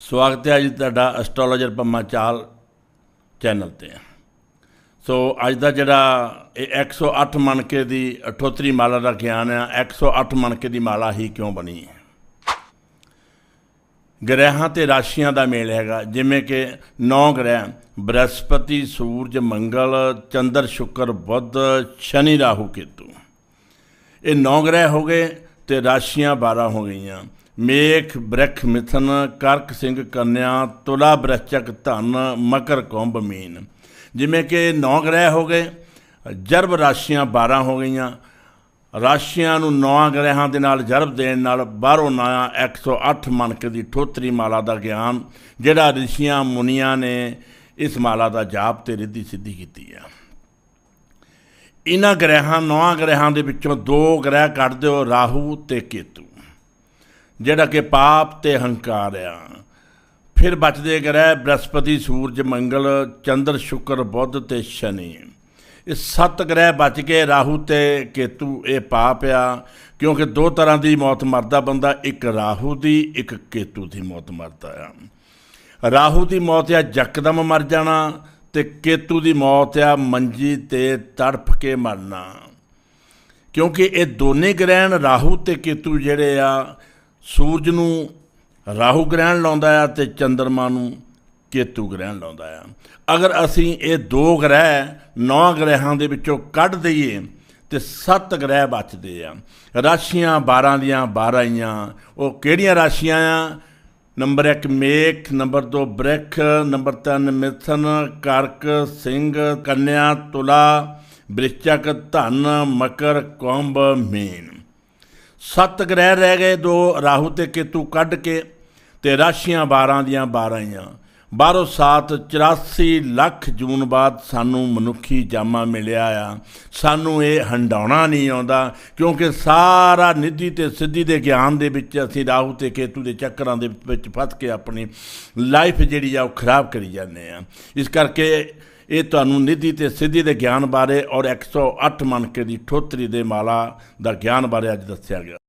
ਸਵਾਗਤ ਹੈ ਜੀ ਤੁਹਾਡਾ ਐਸਟ੍ਰੋਲੋਜਰ ਪੰਮਾ ਚਾਲ ਚੈਨਲ ਤੇ। ਸੋ ਅੱਜ ਦਾ ਜਿਹੜਾ ਇਹ 108 ਮਣਕੇ ਦੀ ਅਠੋਤਰੀ ਮਾਲਾ ਦਾ ਗਿਆਨ ਆ 108 ਮਣਕੇ ਦੀ ਮਾਲਾ ਹੀ ਕਿਉਂ ਬਣੀ? ਹੈ ਗ੍ਰਹਿਾਂ ਤੇ ਰਾਸ਼ੀਆਂ ਦਾ ਮੇਲ ਹੈਗਾ, ਜਿਵੇਂ ਕਿ ਨੌ ਗ੍ਰਹਿ, ਬ੍ਰਹਸਪਤੀ, ਸੂਰਜ, ਮੰਗਲ, ਚੰਦਰ, ਸ਼ੁਕਰ, ਬੁੱਧ, ਸ਼ਨੀ, ਰਾਹੂ, ਕੇਤੂ। ਇਹ ਨੌ ਗ੍ਰਹਿ ਹੋ ਗਏ ਤੇ ਰਾਸ਼ੀਆਂ 12 ਹੋ ਗਈਆਂ। ਮੇਖ ਬ੍ਰਖ ਮਿਥਨ ਕਰਕ ਸਿੰਘ ਕੰਨਿਆ ਤੁਲਾ ਬ੍ਰਹਚਕ ਧਨ ਮਕਰ ਕੁੰਭ ਮੀਨ। ਜਿਵੇਂ ਕਿ ਨੌ ਗ੍ਰਹਿ ਹੋ ਗਏ, ਜਰਬ ਰਾਸ਼ੀਆਂ 12 ਹੋ ਗਈਆਂ। ਰਾਸ਼ੀਆਂ ਨੂੰ ਨੌਂ ਗ੍ਰਹਿਾਂ ਦੇ ਨਾਲ ਜਰਬ ਦੇਣ ਨਾਲ ਬਾਹਰੋਂ ਨਇਆ 108 ਮਣਕ ਦੀ ਠੋਤਰੀ ਮਾਲਾ ਦਾ ਗਿਆਨ, ਜਿਹੜਾ ਰਿਸ਼ੀਆਂ ਮੁਨੀਆਂ ਨੇ ਇਸ ਮਾਲਾ ਦਾ ਜਾਪ ਤੇ ਰਿੱਧੀ ਸਿੱਧੀ ਕੀਤੀ ਆ। ਇਹਨਾਂ ਗ੍ਰਹਿਾਂ, ਨੌਂ ਗ੍ਰਹਿਾਂ ਦੇ ਵਿੱਚੋਂ ਦੋ ਗ੍ਰਹਿ ਕੱਢ ਦਿਓ, ਰਾਹੂ ਤੇ ਕੇਤੂ। ਜਿਹੜਾ ਕਿ ਪਾਪ ਤੇ ਹੰਕਾਰ ਆ। ਫਿਰ ਬਚਦੇ ਗ੍ਰਹਿ ਬ੍ਰਹਸਪਤੀ, ਸੂਰਜ, ਮੰਗਲ, ਚੰਦਰ, ਸ਼ੁਕਰ, ਬੁੱਧ ਤੇ ਸ਼ਨੀ। ਇਹ ਸੱਤ ਗ੍ਰਹਿ ਬਚ ਕੇ ਰਾਹੂ ਤੇ ਕੇਤੂ, ਇਹ ਪਾਪ ਆ, ਕਿਉਂਕਿ ਦੋ ਤਰ੍ਹਾਂ ਦੀ ਮੌਤ ਮਰਦਾ ਬੰਦਾ, ਇੱਕ ਰਾਹੂ ਦੀ, ਇੱਕ ਕੇਤੂ ਦੀ ਮੌਤ ਮਰਦਾ ਆ। ਰਾਹੂ ਦੀ ਮੌਤ ਆ, ਜਕਦਮ ਮਰ ਜਾਣਾ ਤੇ ਕੇਤੂ ਦੀ ਮੌਤ ਆ, ਮੰਜੀ ਤੇ ਤੜਫ ਕੇ ਮਰਨਾ। ਕਿਉਂਕਿ ਇਹ ਦੋਨੇ ਗ੍ਰਹਿਣ, ਰਾਹੂ ਤੇ ਕੇਤੂ ਜਿਹੜੇ ਆ ਸੂਰਜ ਨੂੰ ਰਾਹੂ ਗ੍ਰਹਿਣ ਲਾਉਂਦਾ ਆ ਤੇ ਚੰ드ਰਮਾ ਨੂੰ ਕੇਤੂ ਗ੍ਰਹਿਣ ਲਾਉਂਦਾ ਆ। ਅਗਰ ਅਸੀਂ ਇਹ ਦੋ ਗ੍ਰਹਿ ਨੌ ਗ੍ਰਹਿਾਂ ਦੇ ਵਿੱਚੋਂ ਕੱਢ ਦਈਏ ਤੇ ਸੱਤ ਗ੍ਰਹਿ ਬਚਦੇ ਆ। ਰਾਸ਼ੀਆਂ 12 ਦੀਆਂ 12 ਆਈਆਂ। ਉਹ ਕਿਹੜੀਆਂ ਰਾਸ਼ੀਆਂ ਆ? ਨੰਬਰ 1 ਮੇਖ, ਨੰਬਰ 2 ਬ੍ਰਿਖ, ਨੰਬਰ 3 ਮਿਥਨ, ਕਰਕ, ਸਿੰਘ, ਕੰਨਿਆ, ਤੁਲਾ ਬ੍ਰਿਸ਼ਚਕ ਧਨ, ਮਕਰ, ਕੁੰਭ, ਮੀਨ। ਸੱਤ ਗ੍ਰਹਿ ਰਹਿ ਗਏ, ਦੋ ਰਾਹੂ ਤੇ ਕੇਤੂ ਕੱਢ ਕੇ ਤੇ ਰਾਸ਼ੀਆਂ 12 ਦੀਆਂ 12 ਆਈਆਂ। ਬਾਹਰੋਂ ਸਾਤ 84 ਲੱਖ ਜੂਨ ਬਾਅਦ ਸਾਨੂੰ ਮਨੁੱਖੀ ਜਾਮਾ ਮਿਲਿਆ ਆ। ਸਾਨੂੰ ਇਹ ਹੰਡਾਉਣਾ ਨਹੀਂ ਆਉਂਦਾ, ਕਿਉਂਕਿ ਸਾਰਾ ਨਿੱਧੀ ਤੇ ਸਿੱਧੀ ਦੇ ਗਿਆਨ ਦੇ ਵਿੱਚ ਅਸੀਂ ਰਾਹੂ ਤੇ ਕੇਤੂ ਦੇ ਚੱਕਰਾਂ ਦੇ ਵਿੱਚ ਫਸ ਕੇ ਆਪਣੀ ਲਾਈਫ ਜਿਹੜੀ ਆ ਉਹ ਖਰਾਬ ਕਰੀ ਜਾਂਦੇ ਆ। ਇਸ ਕਰਕੇ ਇਹ ਤੁਹਾਨੂੰ ਨਿੱਧੀ ਤੇ ਸਿੱਧੀ ਦੇ ਗਿਆਨ ਬਾਰੇ ਔਰ 108 ਮਣਕੇ ਦੀ ਠੋਤਰੀ ਦੇ ਮਾਲਾ ਦਾ ਗਿਆਨ ਬਾਰੇ ਅੱਜ ਦੱਸਿਆ ਗਿਆ।